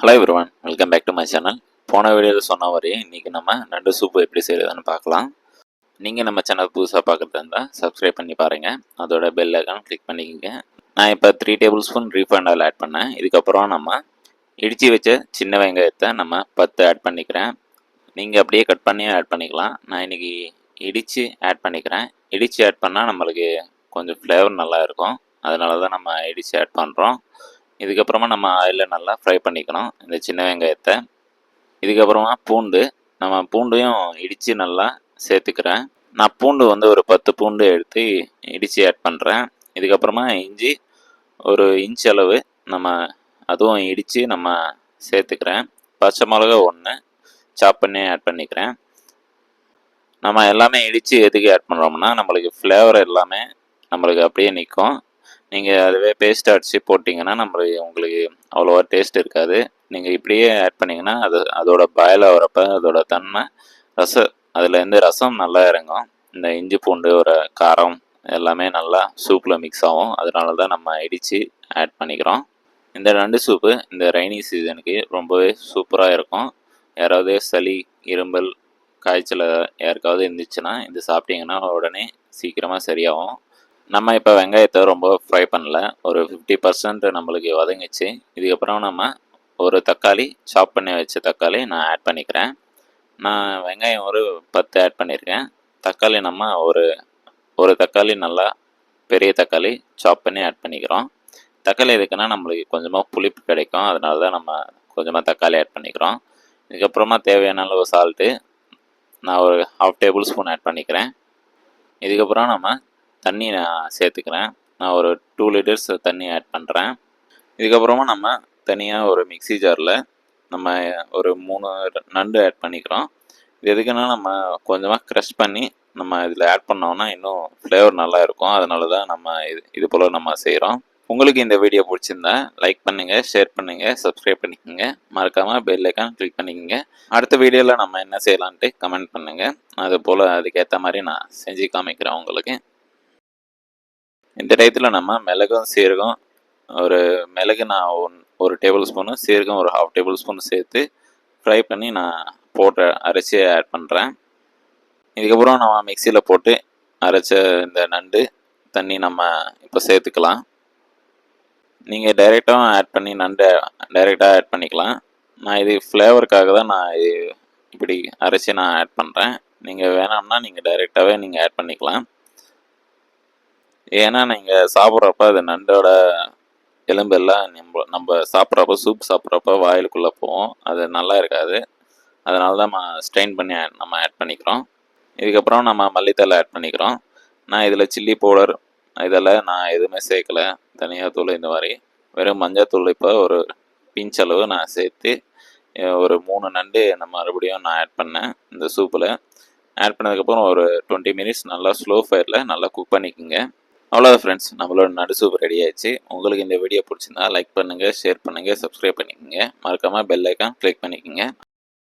Hello everyone welcome back to my channel போன வீடியோவில் சொன்ன வரையே இன்றைக்கி நம்ம நண்டு சூப்பு எப்படி செய்கிறதுன்னு பார்க்கலாம். நீங்கள் நம்ம சேனல் புதுசாக பார்க்குறதா இருந்தால் சப்ஸ்கிரைப் பண்ணி பாருங்கள் அதோட பெல் ஐக்கான் கிளிக் பண்ணிக்கோங்க. நான் இப்போ three tablespoon refined oil add பண்ணேன். இதுக்கப்புறம் நம்ம இடித்து வச்ச சின்ன வெங்காயத்தை நம்ம பத்து ஆட் பண்ணிக்கிறேன். நீங்கள் அப்படியே கட் பண்ணியும் ஆட் பண்ணிக்கலாம். நான் இன்றைக்கி இடித்து ஆட் பண்ணிக்கிறேன். இடித்து ஆட் பண்ணால் நம்மளுக்கு கொஞ்சம் ஃப்ளேவர் நல்லா இருக்கும். அதனால தான் நம்ம இடித்து ஆட் பண்ணுறோம் இதுக்கப்புறமா நம்ம ஆயிலில் நல்லா ஃப்ரை பண்ணிக்கணும் இந்த சின்ன வெங்காயத்தை. இதுக்கப்புறமா பூண்டு நம்ம பூண்டையும் இடித்து நல்லா சேர்த்துக்கிறேன். நான் பூண்டு வந்து ஒரு பத்து பூண்டு எடுத்து இடித்து ஆட் பண்ணுறேன் இதுக்கப்புறமா இஞ்சி ஒரு இன்ச் அளவு நம்ம அதுவும் இடித்து நம்ம சேர்த்துக்கிறேன். பச்சை மிளகா ஒன்று சாப் பண்ணி ஆட் பண்ணிக்கிறேன். நம்ம எல்லாமே இடித்து எதுக்கு ஆட் பண்ணுறோம்னா நம்மளுக்கு ஃப்ளேவர் எல்லாமே நம்மளுக்கு அப்படியே நிற்கும் நீங்கள் அதுவே பேஸ்ட் அடித்து போட்டிங்கன்னா நம்மளுக்கு உங்களுக்கு அவ்வளோவா டேஸ்ட் இருக்காது. நீங்கள் இப்படியே ஆட் பண்ணிங்கன்னா அது அதோட பாயில் ஆகிறப்ப அதோட தன்மை ரசம் அதுலேருந்து ரசம் நல்லா இறங்கும். இந்த இஞ்சி பூண்டு ஒரு காரம் எல்லாமே நல்லா சூப்பில் மிக்ஸ் ஆகும். அதனால தான் நம்ம இடித்து ஆட் பண்ணிக்கிறோம். இந்த நண்டு சூப்பு இந்த ரெய்னி சீசனுக்கு ரொம்பவே சூப்பராக இருக்கும். யாராவது சளி இரும்பல் காய்ச்சல் யாருக்காவது இருந்துச்சுன்னா இது சாப்பிட்டீங்கன்னா உடனே சீக்கிரமாக சரியாகும். நம்ம இப்போ வெங்காயத்தை ரொம்ப ஃப்ரை பண்ணல. ஒரு ஃபிஃப்டி பர்சன்ட் நம்மளுக்கு வதங்கிச்சு. இதுக்கப்புறம் நம்ம ஒரு தக்காளி சாப் பண்ணி வச்ச தக்காளி நான் ஆட் பண்ணிக்கிறேன். நான் வெங்காயம் ஒரு பத்து ஆட் பண்ணியிருக்கேன். தக்காளி நம்ம ஒரு ஒரு தக்காளி நல்லா பெரிய தக்காளி சாப் பண்ணி ஆட் பண்ணிக்கிறோம். தக்காளி எதுக்குன்னா நம்மளுக்கு கொஞ்சமாக புளிப்பு கிடைக்கும். அதனால தான் நம்ம கொஞ்சமாக தக்காளி ஆட் பண்ணிக்கிறோம். இதுக்கப்புறமா தேவையான அளவு சால்ட்டு நான் ஒரு ஹாஃப் டேபிள் ஸ்பூன் ஆட் பண்ணிக்கிறேன். இதுக்கப்புறம் நம்ம தண்ணி நான் சேர்த்துக்கிறேன். நான் ஒரு டூ லிட்டர்ஸ் தண்ணி ஆட் பண்ணுறேன் இதுக்கப்புறமா நம்ம தனியாக ஒரு மிக்சி ஜாரில் நம்ம ஒரு மூணு நண்டு ஆட் பண்ணிக்கிறோம். இது எதுக்குன்னா நம்ம கொஞ்சமாக க்ரஷ் பண்ணி நம்ம இதில் ஆட் பண்ணோம்னா இன்னும் ஃப்ளேவர் நல்லா இருக்கும். அதனால தான் நம்ம இது இது போல் நம்ம செய்கிறோம் உங்களுக்கு இந்த வீடியோ பிடிச்சிருந்தா லைக் பண்ணுங்கள் ஷேர் பண்ணுங்கள் சப்ஸ்கிரைப் பண்ணிக்கோங்க. மறக்காமல் பெல் ஐக்கான் கிளிக் பண்ணிக்கோங்க. அடுத்த வீடியோவில் நம்ம என்ன செய்யலான்ட்டு கமெண்ட் பண்ணுங்கள் அது போல் அதுக்கேற்ற மாதிரி நான் செஞ்சு காமிக்கிறேன் உங்களுக்கு. இந்த டயத்தில் நம்ம மிளகும் சீரகம் ஒரு மிளகு நான் ஒன் ஒரு டேபிள் ஸ்பூனு சீரகம் ஒரு ஹாஃப் டேபிள் ஸ்பூன் சேர்த்து ஃப்ரை பண்ணி நான் போட்டு அரைச்சி ஆட் பண்ணுறேன் இதுக்கப்புறம் நம்ம மிக்சியில் போட்டு அரைச்ச இந்த நண்டு தண்ணி நம்ம இப்போ சேர்த்துக்கலாம். நீங்கள் டைரெக்டாகவும் ஆட் பண்ணி நண்டு டைரெக்டாக ஆட் பண்ணிக்கலாம். நான் இது ஃப்ளேவருக்காக தான் நான் இப்படி அரைச்சி நான் ஆட் பண்ணுறேன் நீங்கள் வேணாம்னா நீங்கள் டைரெக்டாகவே நீங்கள் ஆட் பண்ணிக்கலாம். ஏன்னா நீங்கள் சாப்பிட்றப்ப அது நண்டோட எலும்பெல்லாம் நம்ம நம்ம சாப்பிட்றப்ப சூப் சாப்பிட்றப்ப வாயிலுக்குள்ளே போவோம் அது நல்லா இருக்காது. அதனால தான் நம்ம ஸ்ட்ரெயின் பண்ணி நம்ம ஆட் பண்ணிக்கிறோம். இதுக்கப்புறம் நம்ம மல்லித்தலை ஆட் பண்ணிக்கிறோம். நான் இதில் சில்லி பவுடர் இதெல்லாம் நான் எதுவுமே சேர்க்கலை. தனியாக தூள் இந்த மாதிரி. வெறும் மஞ்சள் தூள் இப்போ ஒரு பிஞ்ச் அளவு நான் சேர்த்து ஒரு மூணு நண்டு நம்ம மறுபடியும் நான் ஆட் பண்ணேன் இந்த சூப்பில் ஆட் பண்ணதுக்கப்புறம் ஒரு டுவெண்ட்டி மினிட்ஸ் நல்லா ஸ்லோ ஃபயரில் நல்லா குக் பண்ணிக்கோங்க. அவ்வளோதான் ஃப்ரெண்ட்ஸ் நம்மளோட நடு சூப் ரெடி ஆயிடுச்சு. உங்களுக்கு இந்த வீடியோ பிடிச்சிருந்தா லைக் பண்ணுங்கள் ஷேர் பண்ணுங்கள் சப்ஸ்கிரைப் பண்ணிக்கோங்க. மறக்காமல் பெல் ஐக்கான் கிளிக் பண்ணிக்கோங்க.